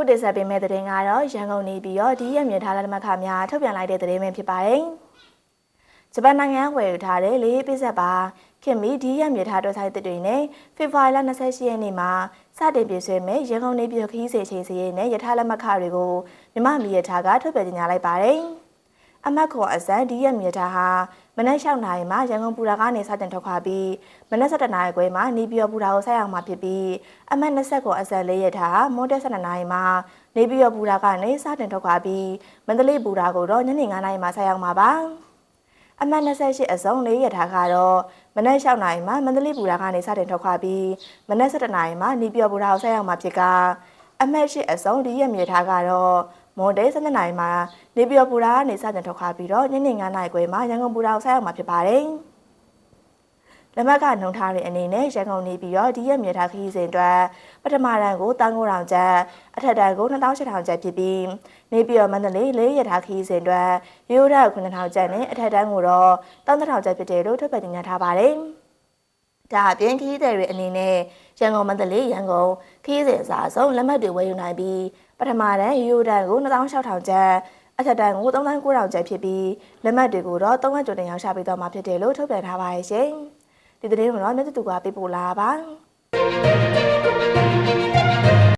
အခုတင်ဆက်ပေးမယ့်သတင်းကတော့ရန်ကုန်နေပြီးတော့ဒီရက်မြင်ထားတဲ့ဓမ္မခများထုတ်ပြန်လိုက်တဲ့သတင်းပဲဖြစ်ပါတယ်။ဂျပန်နိုင်ငံဝယ်ယူထားတဲ့လေးပိဆက်ပါခင်မီဒီရက်မြင်ထားတဲ့ဆိုင်တစ်တွေနဲ့ဖေဖော်ဝါရီလ28ရက်နေ့မှာစတင်ပြည့်ဆွဲမဲ့ရန်ကုန်နေပြည်ခီးစေချိန်စီရင်နဲ့ရထားလက်မခတွေကိုမြမမီရထားကထုတ်ပြန်ကြေညာလိုက်ပါတယ်။အမတ်ခေါ်အစံဒီရက်မြင်ထားဟာ မနက်6နာရီမှာရန်ကုန်ပူရာကနေစတင်ထွက်ခွာပြီးမနက်7နာရီခွဲမှာနေပြည်တော်ပူရာကိုဆက်ရောက်မှာဖြစ်ပြီးအမတ်20ကိုအစံလေးရထားမွန်းတက်7နာရီမှာနေပြည်တော်ပူရာကနေစတင်ထွက်ခွာပြီးမန္တလေးပူရာကိုတော့ညနေ9နာရီမှာဆက်ရောက်မှာပါအမတ်28အစုံလေးရထားကတော့မနက်6နာရီမှာမန္တလေးပူရာကနေစတင်ထွက်ခွာပြီးမနက်7နာရီမှာနေပြည်တော်ပူရာကိုဆက်ရောက်မှာဖြစ်ကအမတ်8အစုံဒီရက်မြေထားကတော့ မွန်ဒေး7နာရီမှာနေပြည်တော်ပူရာကနေစတင်ထွက်ခွာပြီးတော့ညနေ9နာရီခွဲမှာရန်ကုန်ပူရာကိုဆက်ရောက်မှာဖြစ်ပါတယ်။လက်မကနှုံထားတဲ့အနေနဲ့ရန်ကုန်နေပြီးတော့ဒီရက်မြေထားခရီးစဉ်အတွက်ပထမတန်းကို1900ကျပ်အထက်တန်းကို2800ကျပ်ဖြစ်ပြီးနေပြီးတော့မန္တလေးလေးရထားခရီးစဉ်အတွက်ရိုးရ9000ကျပ်နဲ့အထက်တန်းကိုတော့3000ကျပ်ဖြစ်တယ်လို့ထုတ်ပြန်ကြေညာထားပါတယ်။ ဒါအပြင်ခရီးသည်တွေအနေနဲ့ရန်ကုန်မန္တလေးရန်ကုန်ခရီးစဉ်အစားဆုံးလက်မှတ်တွေဝယ်ယူနိုင်ပြီးပထမတန်းရိုးတန်းကို2600ကျပ်အထက်တန်းကို3900ကျပ်ဖြစ်ပြီးလက်မှတ်တွေကိုတော့300ကျော်တင်ရောက်ရှာပေးတော့မှာဖြစ်တယ်လို့ထုတ်ပြန်ထားပါတယ်ရှင်။ဒီသတင်းကိုတော့မြတ်တူကပေးပို့လာပါ